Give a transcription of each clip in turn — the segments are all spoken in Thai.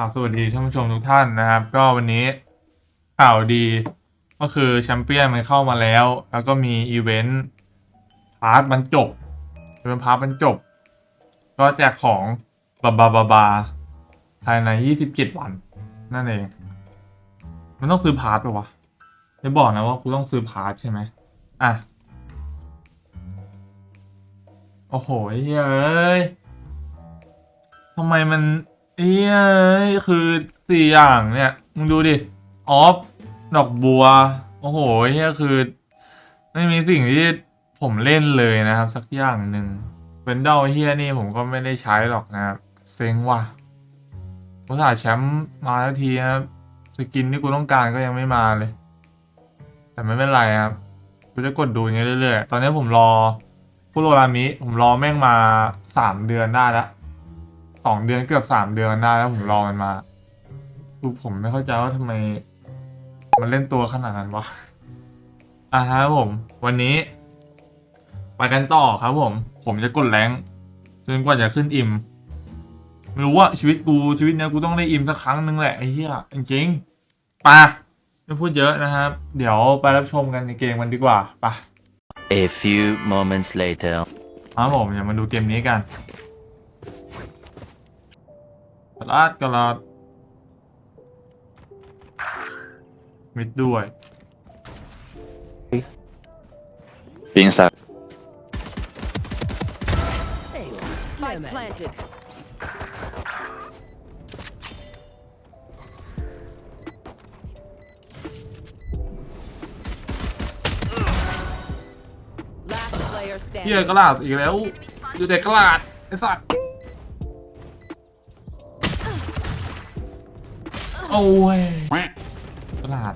ครับสวัสดีท่านผู้ชมทุกท่านนะครับ ก็วันนี้ข่าวดีก็คือแชมเปี้ยนมันเข้ามาแล้ว แล้วก็มีอีเวนต์พาร์ทบรรจบอีเวนพาร์ทบรรจบ ก็แจกของบาบาบาบาภายใน 27 วัน นั่นเอง มันต้องซื้อพาร์ทปะวะจะบอกนะว่ากูต้องซื้อพาร์ทใช่ไหมอะ โอ้โหเฮ้ยเอ้ยทำไมมัน เอ้ยคือสี่อย่างเนี่ยมึงดูดิออฟดอกบัว โอ้โหเฮียคือ ไม่มีสิ่งที่ผมเล่นเลยนะครับ สักอย่างหนึ่งเป็นเดาเฮียนี่ผมก็ไม่ได้ใช้หรอกนะครับเซ็งว่ะภาษาแชมป์มาทันทีนะครับสกินที่กูต้องการก็ยังไม่มาเลย แต่ไม่เป็นไรครับกูจะกดดูอย่างเงี้ยเรื่อยๆ ตอนนี้ผมรอคุโรรามิ ผมรอแม่งมาสามเดือนได้แล้ว สองเดือนเกือบสามเดือนได้แล้วผมรอมันมาคือผมไม่เข้าใจว่าทำไม มันเล่นตัวขนาดนั้นวะอะฮะผม วันนี้ไปกันต่อครับผม ผมจะกดแรงค์จนกว่าจะขึ้นอิมไม่รู้ว่าชีวิตกูชีวิตเนี้ยกูต้องได้อิมสักครั้งนึงแหละไอ้เหี้ยจริงๆไปไม่พูดเยอะนะครับ เดี๋ยวไปรับชมกันในเกมกันดีกว่าไป A few moments later. ครับผมอย่ามาดูเกมนี้กัน กระลาดกระลาดมิดด้วย Being inside. Spike planted. Last player เฮีย standing. กระลาดอีกแล้ว อยู่แต่กระลาดไอ้สัตว์ อ้ยกระลาด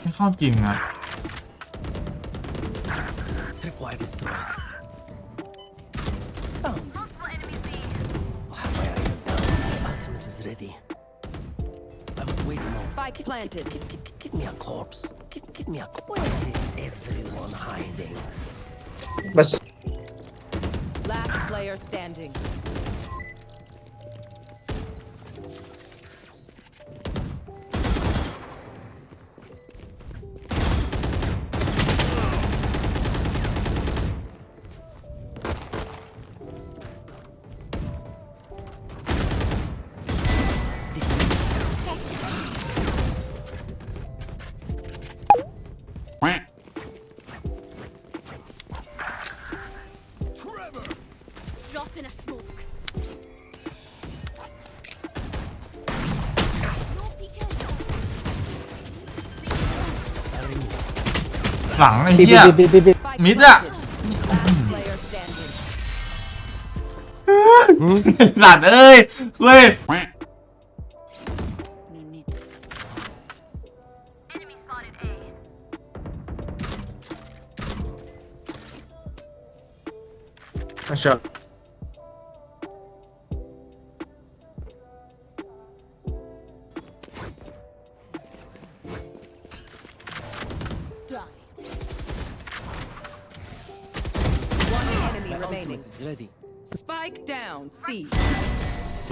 ไม่เข้าจริงอ่ะ Tripwire destroyed. Found. Why am หลังไอ้เหี้ย Spike Mid à? planted. Last player standing. สัตว์เอ้ยเว้ย No need this. Enemy spotted A. Die.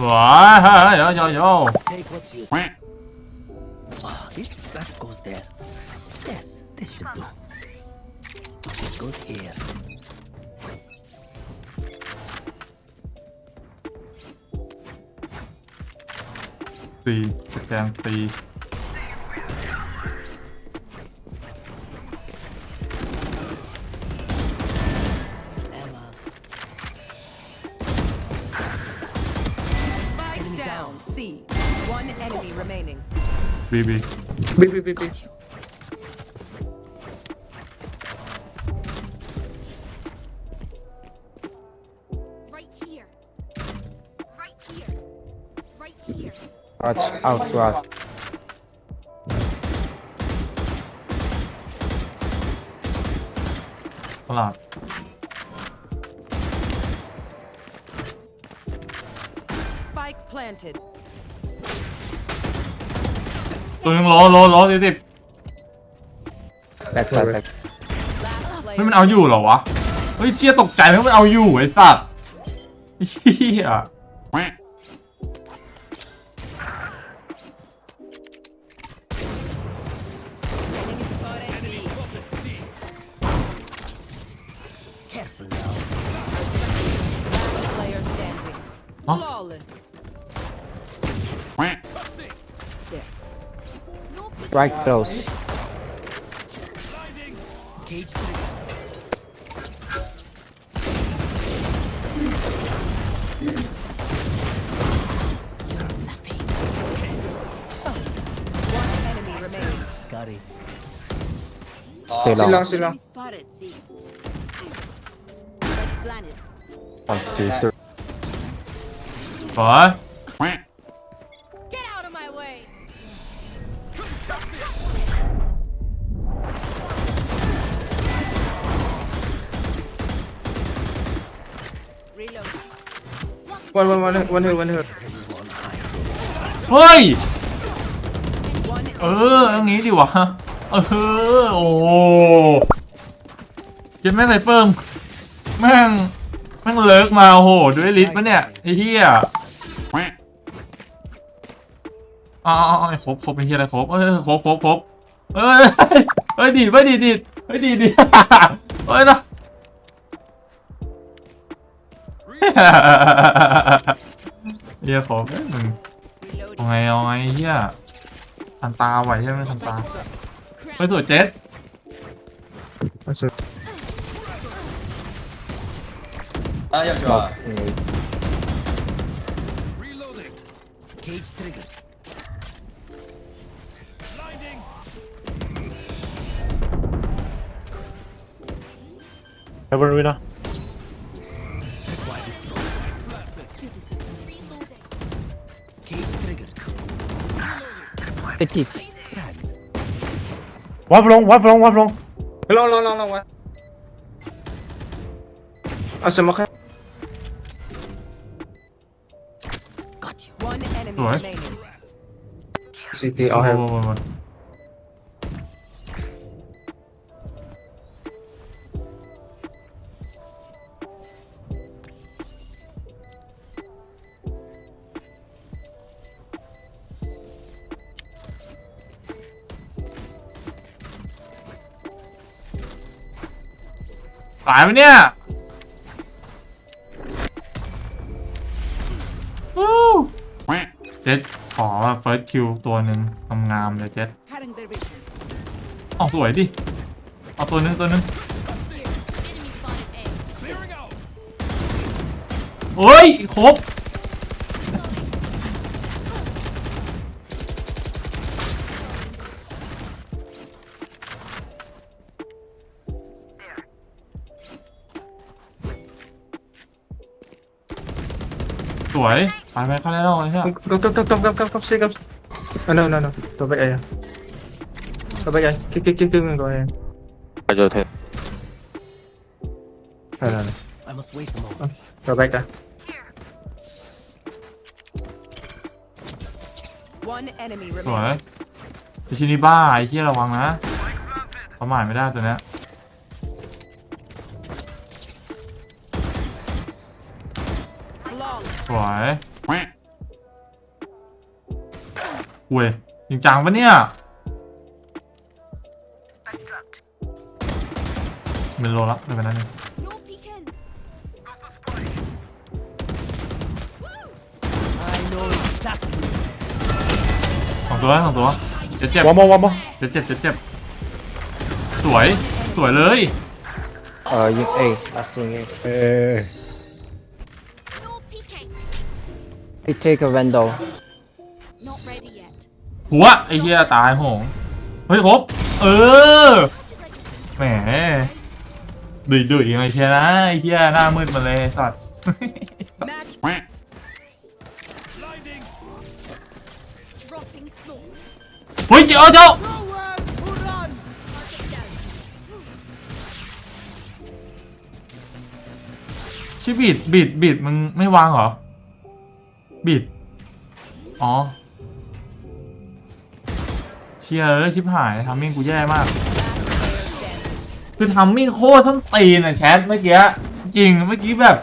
สวยโยโยโย Take what's yours. Ah, this that goes there. Yes, this should do. This goes here. ตีสแ One enemy remaining. BB. BB, BB. Right Watch out, watch. on. Spike planted. ตัวนึงโลโลโลสิสิบ Back side, back. Last เฮ้ย player. มันเอาอยู่เหรอวะ เฮ้ยเชี่ยตกใจแล้วมันเอาอยู่ไอ้สัตว์เฮีย Enemy spotted Right close. Cage trigger. You're nothing. One enemy remaining. Scotty. Stay long. Enemy spotted C. Spike planted. One, two, three. ส One, one, one, one here, one here. เฮ้ย เออเอย่างงี้ดิวะ เออ โอ้โหเจ็บแม่งไซเฟิร์มแม่ง แม่งเลิกมาโหด้วยลิทปะเนี่ย ไอ้เหี้ยอ๋ออ๋ออ๋อครบครบไอ้เหี้ยอะไรครบเออครบครบครบเอ้ยเฮ้ยดีดไม่ดีดดีดเฮ้ยดีดดีดเฮ้ยนะ เหี้ยครบเอ้ยมึง Reloading. เอาไงเอาไงเฮียทันตาไหวใช่ไหมทันตาไปตรวจเจ็ด One sir. Smoke. Mm, Cage trigger. Heaven winner. Reloading. It is. Tag. One long, one long, one long. Long, long, long, long, one. Ah, smoke. Got you. One enemy Alright. remaining. City, โอ้ I'll โห have. ตายไหมเนี่ยวู้เจ็ดขอเฟิร์สคิวตัวหนึ่งงามๆเลยเจ็ด Cutting their vision. อ๋อสวยดิ เอาตัวหนึงตัวหนึง Enemy spotted A. เฮ้ย ครบ สวยไปไปเข้าได้แล้วไอ้เหี้ย Come, come, come, come, come, come, come, stay, come. Oh, no, no, no. Go back, yeah. Go back, yeah. Keep, keep, keep, keep, go ahead. I just hit. No, no, no. I must wait a moment. Go back, yeah. One enemy สวย remaining. ไปชินิบ้าไอ้เหี้ยระวังนะประมาทไม่ได้ตัวเนี้ย สวยเว้ยจริงจังปะเนี่ย เป็นโลละไม่เป็นไรนึง No peeking. I know exactly. สองตัวสองตัวเจ็บเจ็บ One more, one more. เจ็บเจ็บเจ็บเจ็บสวย สวยเลย Uh, you A. Last thing A. Eh. No We take a window. Not ready yet. หัวไอ้เหี้ยตายโหงเฮ้ยครบเออแหมดุยดุยยังไงเชียร์นะไอ้เหี้ยหน้ามืดมาเลยไอ้สัตว์ Match. Dropping smokes. เฮ้ยเจ้าเจ้า Target down. ชิบิดบิดบิดมึงไม่วางเหรอ บิด อ๋อเชียร์เลยชิบหายทำมิ่งกูแย่มาก คือทำมิ่งโคตรส้นตีนอะแชทเมื่อกี้จริงเมื่อกี้แบบ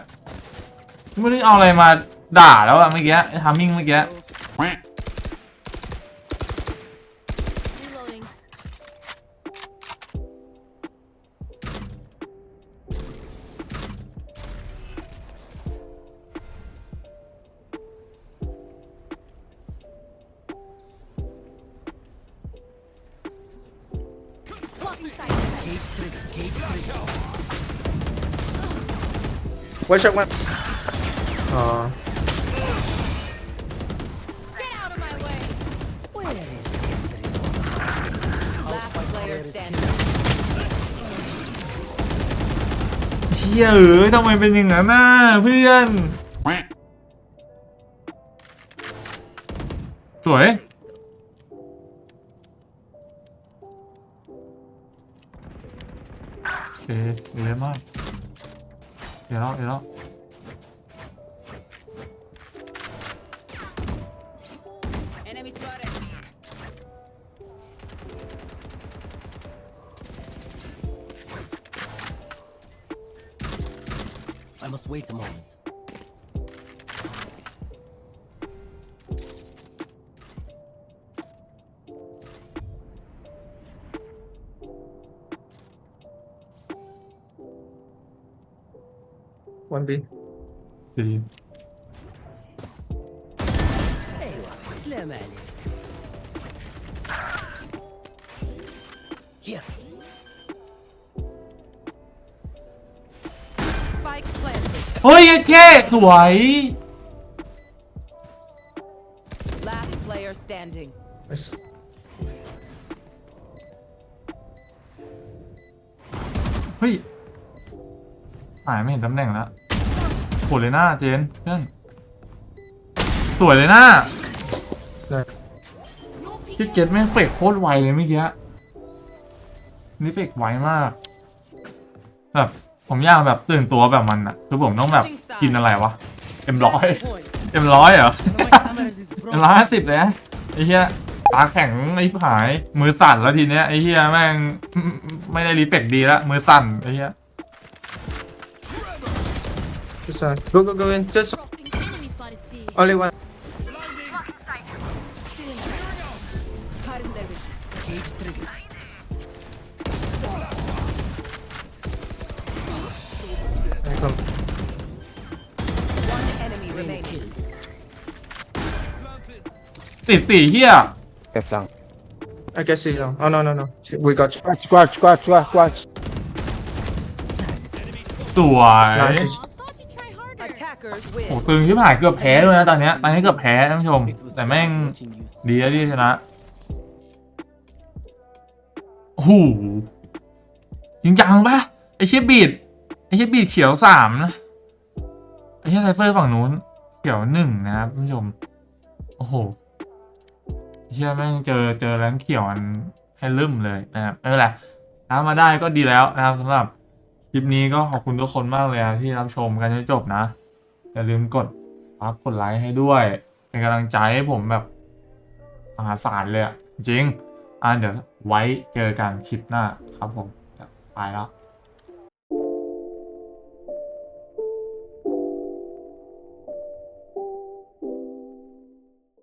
ไม่ได้เอาอะไรมาด่าแล้วอะเมื่อกี้ทามมิ่งเมื่อกี้ One shot, one. Uh, Get out of my way. Where is everyone? Last player standing. เชี่ยเอ้ยทำไมเป็นอย่างนั้นน่ะเพื่อน สวย เคดีเลยมากเดี๋ยวแล้วเดี๋ยวแล้ว One B. Geleyim. Eyvah, selam aleyk. Here. Spike planted. เฮ้ยแค่สวย Last player standing. Nice. Hui. หายไม่เห็นตำแหน่งแล้ว โหดเลยหน้าเจนเพื่อนสวยเลยหน้าพี่เจ็ดแม่งเฟกโคตรไวเลยเมื่อกี้นี่เฟกไวมากแบบผมอยากแบบตื่นตัวแบบมันอะคือผมต้องแบบกินอะไรวะเอ็มร้อยเอ็มร้อยเหรอเอ็มร้อยห้าสิบเลยไอ้เหี้ยตาแข็งไอ้ผาย มือสั่นแล้วทีเนี้ยไอ้เหี้ยแม่งไม่ได้รีเฟกดีแล้วมือสั่นไอ้เหี้ย This one. Go, go, go in. Just Dropping. Enemy spotted C. only one. Cutting their vision. Cage trigger. I come. One enemy Enemy remaining. killed. ติดสี่เหี้ย Okay, flank. I can see now. Oh, no, no, no. We got you. Squad, squad, squad, squad, squad. สวย Nice. โอ้ตึงที่ผ่านเกือบแพ้ด้วยนะตอนเนี้ยตอนนี้เกือบแพ้ท่านผู้ชม แต่แม่งดีแล้วที่ชนะโอ้โหจริงจังปะไอเชียบีดไอเชียบีดเขียวสามนะไอเชียไซเฟอร์ฝั่งนู้น เขียวหนึ่งนะครับท่านผู้ชม โอ้โหไอเชี่ยแม่งเจอเจอแรงเขียวอันให้ลืมเลยนะครับไม่เป็นไรน้ำมาได้ก็ดีแล้วนะครับสำหรับคลิปนี้ก็ขอบคุณทุกคนมากเลยที่รับชมกันจนจบนะ อย่าลืมกดซับกดไลค์ให้ด้วย เป็นกำลังใจให้ผมแบบมหาศาลเลยอะจริง อ่าเดี๋ยวไว้เจอกันคลิปหน้าครับผมไปแล้ว